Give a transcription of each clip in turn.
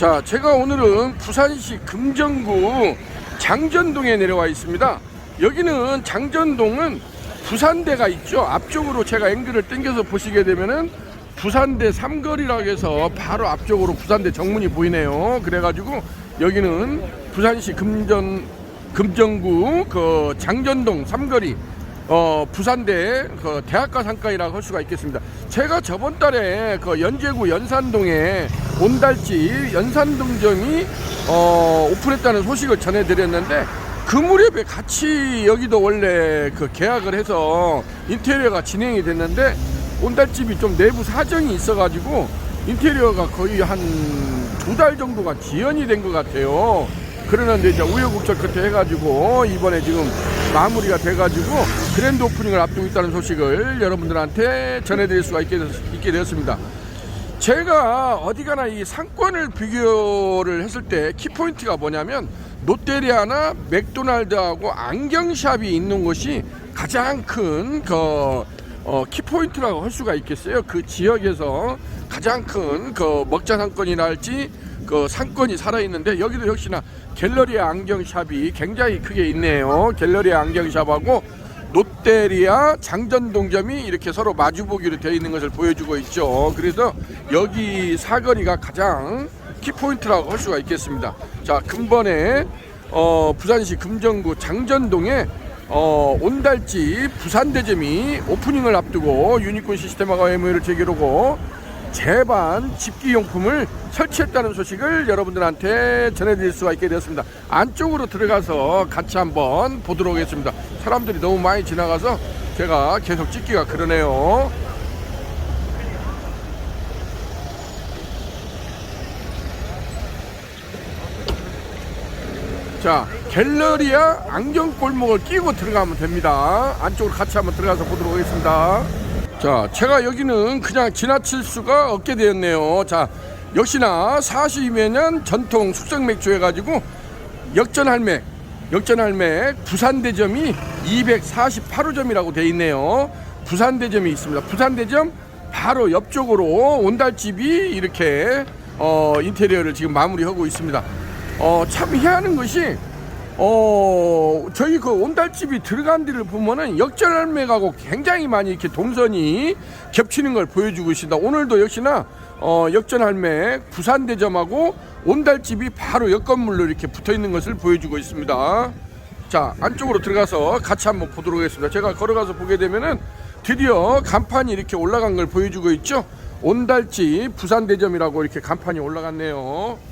자, 제가 오늘은 부산시 금정구 장전동에 내려와 있습니다. 여기는 장전동은 부산대가 있죠. 앞쪽으로 제가 앵글을 당겨서 보시게 되면은 부산대 삼거리라고 해서 바로 앞쪽으로 부산대 정문이 보이네요. 그래가지고 여기는 부산시 금전 금정구 그 장전동 삼거리 어, 부산대 그 대학가 상가이라고 할 수가 있겠습니다. 제가 저번 달에 그 연제구 연산동에 온달집 연산동점이 어, 오픈했다는 소식을 전해드렸는데 그 무렵에 같이 여기도 원래 그 계약을 해서 인테리어가 진행이 됐는데 온달집이 좀 내부 사정이 있어가지고 인테리어가 거의 한 두 달 정도가 지연이 된 것 같아요. 그러는데 이제 우여곡절 끝에 해가지고 이번에 지금 마무리가 돼가지고 그랜드 오프닝을 앞두고 있다는 소식을 여러분들한테 전해드릴 수가 있게, 됐- 있게 되었습니다. 제가 어디 가나 이 상권을 비교를 했을 때 키포인트가 뭐냐면 롯데리아나 맥도날드하고 안경샵이 있는 곳이 가장 큰그 어, 키포인트라고 할 수가 있겠어요. 그 지역에서 가장 큰 그 먹자 상권이나 할지 그 상권이 살아있는데 여기도 역시나 갤러리아 안경샵이 굉장히 크게 있네요. 갤러리아 안경샵하고 롯데리아 장전동점이 이렇게 서로 마주보기로 되어 있는 것을 보여주고 있죠. 그래서 여기 사거리가 가장 키포인트라고 할 수가 있겠습니다. 자, 근본에 어, 부산시 금정구 장전동에 어, 온달집 부산대점이 오프닝을 앞두고 유니콘 시스템하고 MOU를 체결하고 제반 집기용품을 설치했다는 소식을 여러분들한테 전해드릴 수가 있게 되었습니다. 안쪽으로 들어가서 같이 한번 보도록 하겠습니다. 사람들이 너무 많이 지나가서 제가 계속 찍기가 그러네요. 자, 갤러리아 안경 골목을 끼고 들어가면 됩니다. 안쪽으로 같이 한번 들어가서 보도록 하겠습니다. 자, 제가 여기는 그냥 지나칠 수가 없게 되었네요. 자, 역시나 42여 년 전통 숙성 맥주 해가지고 역전할맥, 역전할맥 부산대점이 248호점이라고 되어 있네요. 부산대점이 있습니다. 부산대점 바로 옆쪽으로 온달집이 이렇게 어, 인테리어를 지금 마무리하고 있습니다. 어, 참 희한한 것이 어, 저희 그 온달집이 들어간 데를 보면은 역전할맥하고 굉장히 많이 이렇게 동선이 겹치는 걸 보여주고 있습니다. 오늘도 역시나 어, 역전할맥 부산대점하고 온달집이 바로 옆 건물로 이렇게 붙어 있는 것을 보여주고 있습니다. 자, 안쪽으로 들어가서 같이 한번 보도록 하겠습니다. 제가 걸어가서 보게 되면은 드디어 간판이 이렇게 올라간 걸 보여주고 있죠. 온달집 부산대점이라고 이렇게 간판이 올라갔네요.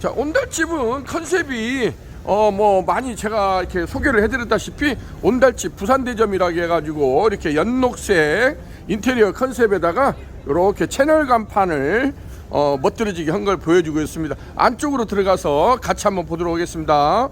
자 온달집은 컨셉이 어 뭐 많이 제가 이렇게 소개를 해드렸다시피 온달집 부산대점이라고 해가지고 이렇게 연녹색 인테리어 컨셉에다가 이렇게 채널 간판을 어 멋들어지게 한 걸 보여주고 있습니다. 안쪽으로 들어가서 같이 한번 보도록 하겠습니다.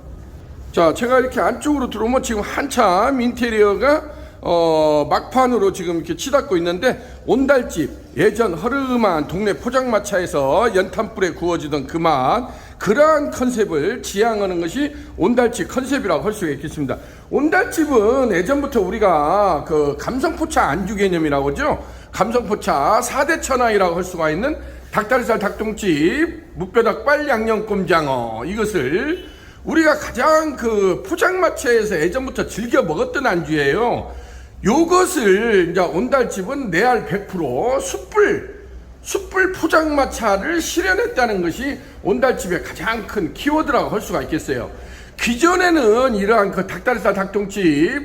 자, 제가 이렇게 안쪽으로 들어오면 지금 한참 인테리어가 어, 막판으로 지금 이렇게 치닫고 있는데 온달집 예전 허름한 동네 포장마차에서 연탄불에 구워지던 그 맛 그러한 컨셉을 지향하는 것이 온달집 컨셉이라고 할 수가 있겠습니다. 온달집은 예전부터 우리가 그 감성포차 안주 개념이라고 하죠. 감성포차 4대 천하이라고 할 수가 있는 닭다리살 닭똥집, 무뼈닭발 양념꼼장어 이것을 우리가 가장 그 포장마차에서 예전부터 즐겨 먹었던 안주예요. 요것을 이제 온달집은 내알 100% 숯불 숯불 포장마차를 실현했다는 것이 온달집의 가장 큰 키워드라고 할 수가 있겠어요. 기존에는 이러한 그 닭다리살 닭똥집,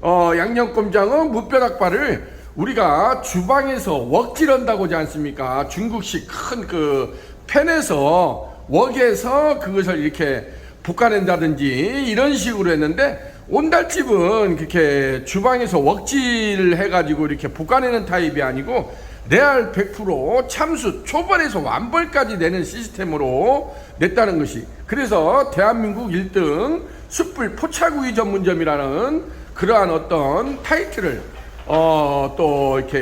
어, 양념꼼장어, 무뼈닭발을 우리가 주방에서 웍질한다고 하지 않습니까? 중국식 큰 그 팬에서 웍에서 그것을 이렇게 볶아낸다든지 이런 식으로 했는데 온달집은 그렇게 주방에서 웍질 해가지고 이렇게 볶아내는 타입이 아니고 레알 100% 참수 초벌에서 완벌까지 내는 시스템으로 냈다는 것이 그래서 대한민국 1등 숯불 포차구이 전문점이라는 그러한 어떤 타이틀을 어, 또 이렇게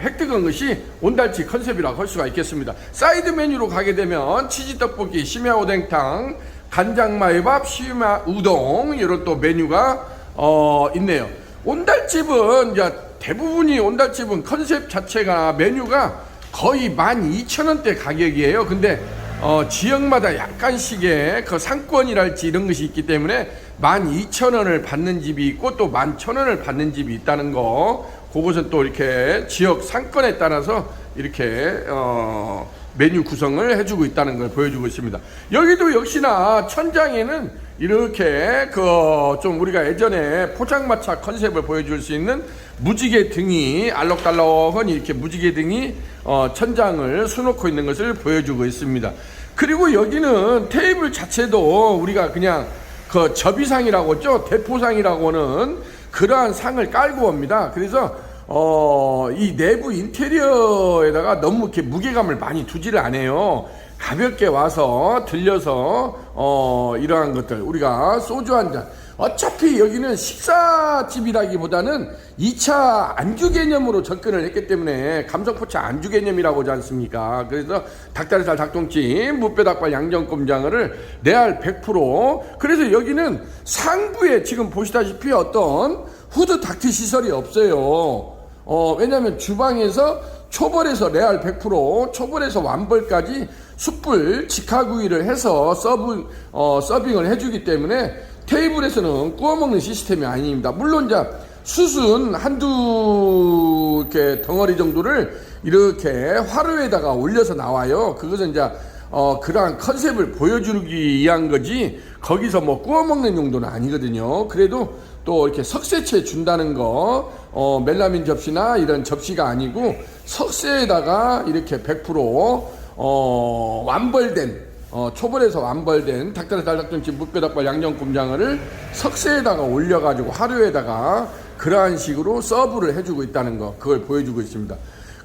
획득한 것이 온달치 컨셉이라고 할 수가 있겠습니다. 사이드 메뉴로 가게 되면 치즈 떡볶이, 심야 오뎅탕, 간장마요밥, 시마 우동 이런 또 메뉴가 어, 있네요. 온달집은 이제 대부분이 온달집은 컨셉 자체가 메뉴가 거의 12,000원대 가격이에요. 근데 어, 지역마다 약간씩의 그 상권이랄지 이런 것이 있기 때문에 12,000원을 받는 집이 있고 또 11,000원을 받는 집이 있다는 거 그것은 또 이렇게 지역 상권에 따라서 이렇게 어, 메뉴 구성을 해주고 있다는 걸 보여주고 있습니다. 여기도 역시나 천장에는 이렇게 그 좀 우리가 예전에 포장마차 컨셉을 보여줄 수 있는 무지개 등이 알록달록한 이렇게 무지개 등이 어, 천장을 수놓고 있는 것을 보여주고 있습니다. 그리고 여기는 테이블 자체도 우리가 그냥 그 접이상이라고 했죠 대포상이라고는 그러한 상을 깔고 옵니다. 그래서 어, 이 내부 인테리어에다가 너무 이렇게 무게감을 많이 두지를 않아요. 가볍게 와서 들려서 어, 이러한 것들 우리가 소주 한 잔. 어차피 여기는 식사집이라기보다는 2차 안주 개념으로 접근을 했기 때문에 감성포차 안주 개념이라고 하지 않습니까? 그래서 닭다리살 닭똥찜, 무뼈닭발 양정꼼장어를 레알 100% 그래서 여기는 상부에 지금 보시다시피 어떤 후드 닥트 시설이 없어요. 어, 왜냐면 주방에서 초벌에서 레알 100%, 초벌에서 완벌까지 숯불 직화구이를 해서 서브, 어, 서빙을 해주기 때문에 테이블에서는 구워 먹는 시스템이 아닙니다. 물론 이제 숯은 한두 이렇게 덩어리 정도를 이렇게 화로에다가 올려서 나와요. 그것은 이제 어, 그러한 컨셉을 보여주기 위한 거지 거기서 뭐 구워 먹는 용도는 아니거든요. 그래도 또 이렇게 석쇠채 준다는 거 어, 멜라민 접시나 이런 접시가 아니고 석쇠에다가 이렇게 100% 어, 완벌된 어, 초벌에서 완벌된 닭다리살 닭등찜 무뼈닭발 양념곰장어를 석쇠에다가 올려가지고 하루에다가 그러한 식으로 서브를 해주고 있다는 거 그걸 보여주고 있습니다.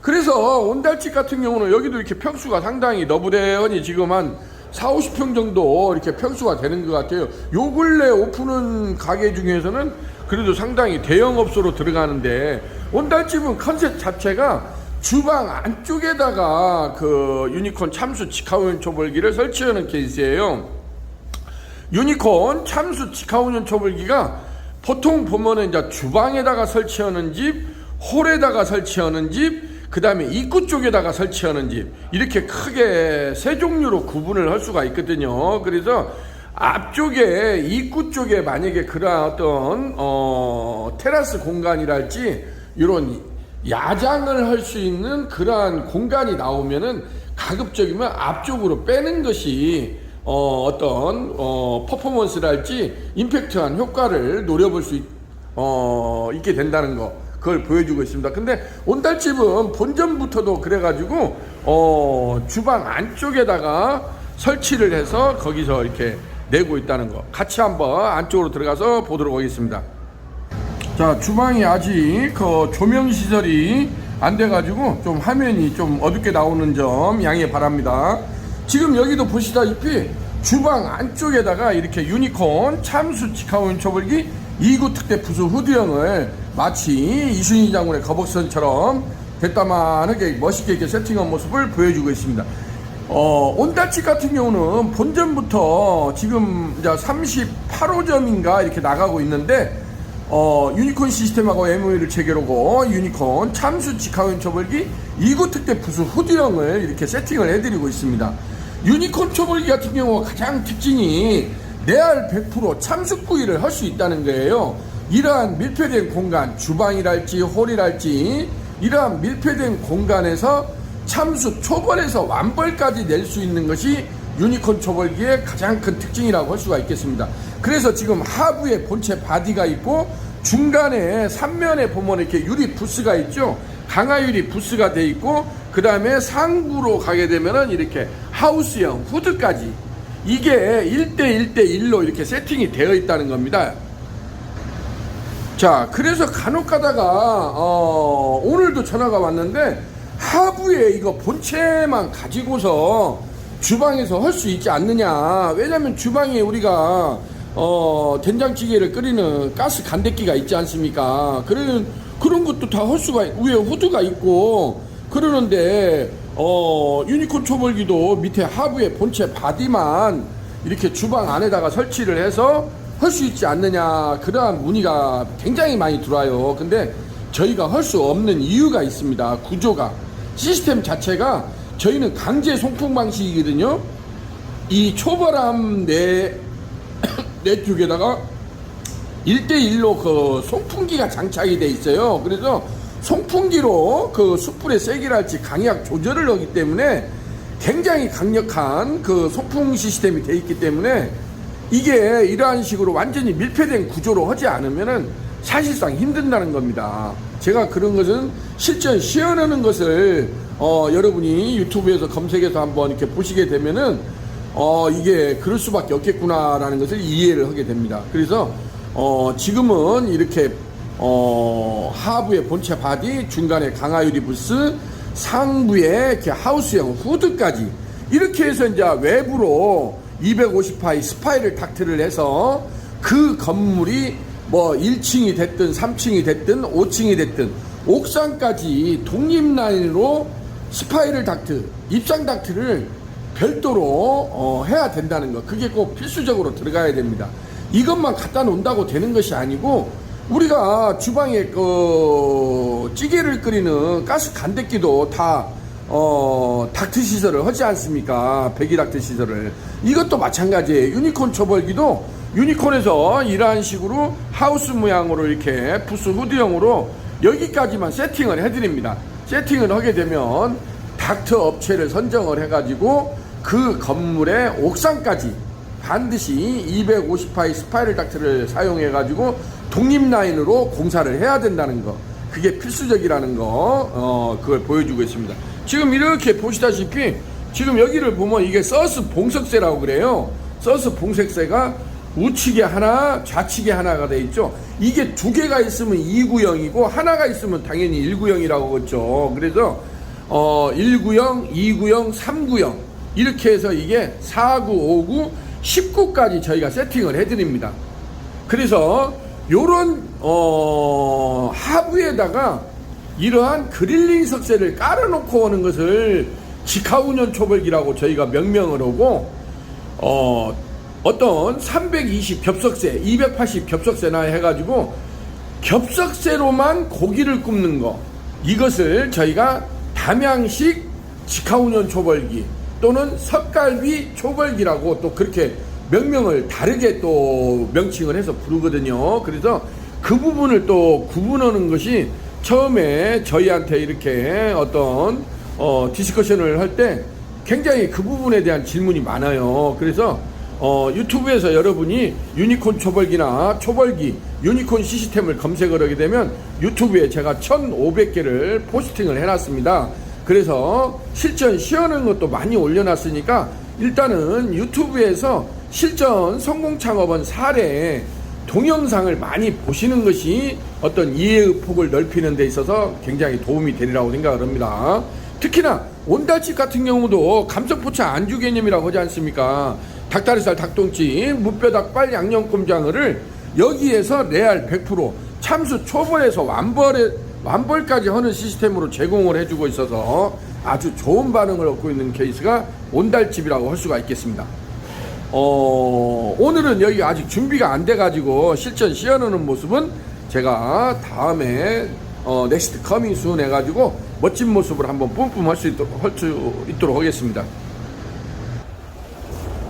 그래서 온달집 같은 경우는 여기도 이렇게 평수가 상당히 너부대하니 지금 한 4, 50평 정도 이렇게 평수가 되는 것 같아요. 요 근래 오픈은 가게 중에서는 그래도 상당히 대형 업소로 들어가는데 온달집은 컨셉 자체가 주방 안쪽에다가 그 유니콘 참수 직화우연 초벌기를 설치하는 케이스예요. 유니콘 참수 직화우연 초벌기가 보통 보면은 이제 주방에다가 설치하는 집, 홀에다가 설치하는 집, 그 다음에 입구 쪽에다가 설치하는 집 이렇게 크게 세 종류로 구분을 할 수가 있거든요. 그래서 앞쪽에 입구 쪽에 만약에 그런 어떤 어, 테라스 공간이랄지 이런 야장을 할 수 있는 그러한 공간이 나오면은 가급적이면 앞쪽으로 빼는 것이 어, 어떤 어, 퍼포먼스랄지 임팩트한 효과를 노려볼 수 있, 어, 있게 된다는 거 그걸 보여주고 있습니다. 근데 온달집은 본전부터도 그래가지고 어, 주방 안쪽에다가 설치를 해서 거기서 이렇게 내고 있다는 거 같이 한번 안쪽으로 들어가서 보도록 하겠습니다. 자 주방이 아직 그 조명 시설이 안 돼가지고 좀 화면이 좀 어둡게 나오는 점 양해 바랍니다. 지금 여기도 보시다시피 주방 안쪽에다가 이렇게 유니콘 참수 직화원 초벌기 2구 특대 부수 후드형을 마치 이순희 장군의 거북선처럼 대따만하게 멋있게 이렇게 세팅한 모습을 보여주고 있습니다. 어, 온다치 같은 경우는 본전부터 지금 이제 38호점인가 이렇게 나가고 있는데 어, 유니콘 시스템하고 MOU를 체결하고 유니콘 참수 직화원 초벌기 2구 특대 부수 후드형을 이렇게 세팅을 해드리고 있습니다. 유니콘 초벌기 같은 경우 가장 특징이 레알 100% 참숯구이를 할 수 있다는 거예요. 이러한 밀폐된 공간, 주방이랄지 홀이랄지 이러한 밀폐된 공간에서 참수 초벌에서 완벌까지 낼 수 있는 것이 유니콘 초벌기의 가장 큰 특징이라고 할 수가 있겠습니다. 그래서 지금 하부에 본체 바디가 있고 중간에 3면에 보면 이렇게 유리 부스가 있죠. 강화 유리 부스가 돼 있고 그 다음에 상부로 가게 되면은 이렇게 하우스형 후드까지 이게 1대 1대 1로 이렇게 세팅이 되어 있다는 겁니다. 자, 그래서 간혹 가다가 어, 오늘도 전화가 왔는데 하부에 이거 본체만 가지고서 주방에서 할 수 있지 않느냐. 왜냐면 주방에 우리가 어, 된장찌개를 끓이는 가스 간대기가 있지 않습니까? 그런 그런 것도 다 할 수가 있- 위에 후드가 있고 그러는데 어, 유니콘 초벌기도 밑에 하부에 본체 바디만 이렇게 주방 안에다가 설치를 해서 할 수 있지 않느냐 그러한 문의가 굉장히 많이 들어와요. 근데 저희가 할 수 없는 이유가 있습니다. 구조가 시스템 자체가 저희는 강제 송풍 방식이거든요. 이 초바람 내, 내 쪽에다가 1대1로 그 송풍기가 장착이 돼 있어요. 그래서 송풍기로 그 숯불의 세기랄지 강약 조절을 하기 때문에 굉장히 강력한 그 송풍 시스템이 돼 있기 때문에 이게 이러한 식으로 완전히 밀폐된 구조로 하지 않으면은 사실상 힘든다는 겁니다. 제가 그런 것은 실전 시연하는 것을 어, 여러분이 유튜브에서 검색해서 한번 이렇게 보시게 되면은 어, 이게 그럴 수밖에 없겠구나라는 것을 이해를 하게 됩니다. 그래서 어, 지금은 이렇게 어, 하부의 본체 바디, 중간에 강화 유리 부스, 상부에 이렇게 하우스형 후드까지 이렇게 해서 이제 외부로 250파이 스파이를 닥트를 해서 그 건물이 뭐 1층이 됐든 3층이 됐든 5층이 됐든 옥상까지 독립 라인으로 스파이럴 닥트, 입상 닥트를 별도로 어, 해야 된다는 거. 그게 꼭 필수적으로 들어가야 됩니다. 이것만 갖다 놓는다고 되는 것이 아니고 우리가 주방에 그 찌개를 끓이는 가스 간대기도 다 어, 닥트 시설을 하지 않습니까? 배기 닥트 시설을. 이것도 마찬가지예요. 유니콘 초벌기도 유니콘에서 이러한 식으로 하우스 모양으로 이렇게 부스 후드형으로 여기까지만 세팅을 해드립니다. 세팅을 하게 되면 닥터 업체를 선정을 해가지고 그 건물의 옥상까지 반드시 250파이 스파이럴 닥트를 사용해가지고 독립 라인으로 공사를 해야 된다는 거. 그게 필수적이라는 거, 어, 그걸 보여주고 있습니다. 지금 이렇게 보시다시피 지금 여기를 보면 이게 서스 봉석쇠라고 그래요. 서스 봉색쇠가 우측에 하나, 좌측에 하나가 돼 있죠. 이게 두 개가 있으면 2구형이고 하나가 있으면 당연히 1구형이라고 그랬죠. 그래서 어 1구형, 2구형, 3구형 이렇게 해서 이게 4구, 5구, 19까지 저희가 세팅을 해드립니다. 그래서 요런 어 하부에다가 이러한 그릴링 석쇠를 깔아놓고 오는 것을 직하운전 초벌기라고 저희가 명명을 하고 어 어떤 320 겹석쇠, 280 겹석쇠나 해가지고 겹석쇠로만 고기를 굽는 거 이것을 저희가 담양식 직하운전 초벌기 또는 석갈비 초벌기라고 또 그렇게 명명을 다르게 또 명칭을 해서 부르거든요. 그래서 그 부분을 또 구분하는 것이 처음에 저희한테 이렇게 어떤 어, 디스커션을 할 때 굉장히 그 부분에 대한 질문이 많아요. 그래서 어, 유튜브에서 여러분이 유니콘 초벌기나 초벌기 유니콘 시스템을 검색을 하게 되면 유튜브에 제가 1500개를 포스팅을 해놨습니다. 그래서 실전 시연하는 것도 많이 올려놨으니까 일단은 유튜브에서 실전 성공 창업원 사례 동영상을 많이 보시는 것이 어떤 이해의 폭을 넓히는 데 있어서 굉장히 도움이 되리라고 생각을 합니다. 특히나 온달집 같은 경우도 감성포차 안주 개념이라고 하지 않습니까? 닭다리살, 닭똥집, 무뼈 닭발, 양념꼼장어를 여기에서 레알 100% 참수 초벌에서 완벌에 완벌까지 하는 시스템으로 제공을 해주고 있어서 아주 좋은 반응을 얻고 있는 케이스가 온달집이라고 할 수가 있겠습니다. 어, 오늘은 여기 아직 준비가 안 돼가지고 실전 시연하는 모습은 제가 다음에 어, 넥스트 커밍 순 해가지고 멋진 모습을 한번 뿜뿜 할 수 있도록, 할 수 있도록 하겠습니다.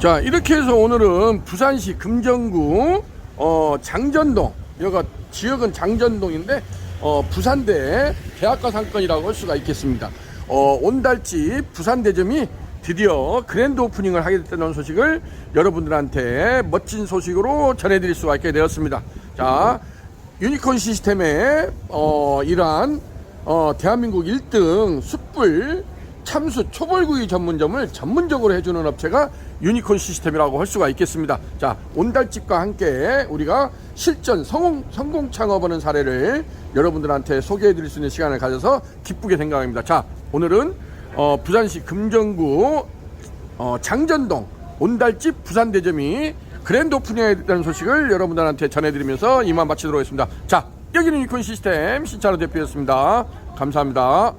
자 이렇게 해서 오늘은 부산시 금정구 어, 장전동 여기가 지역은 장전동인데 어, 부산대 대학가 상권이라고 할 수가 있겠습니다. 어, 온달집 부산대점이 드디어 그랜드 오프닝을 하게 됐다는 소식을 여러분들한테 멋진 소식으로 전해드릴 수가 있게 되었습니다. 자, 유니콘 시스템의 어, 이러한 어, 대한민국 1등 숯불 참수 초벌구이 전문점을 전문적으로 해주는 업체가 유니콘 시스템이라고 할 수가 있겠습니다. 자, 온달집과 함께 우리가 실전 성공, 성공 창업하는 사례를 여러분들한테 소개해 드릴 수 있는 시간을 가져서 기쁘게 생각합니다. 자, 오늘은 어, 부산시 금정구 어, 장전동 온달집 부산대점이 그랜드 됐다는 소식을 여러분들한테 전해드리면서 이만 마치도록 하겠습니다. 자, 여기는 유니콘 시스템 신차로 대표였습니다. 감사합니다.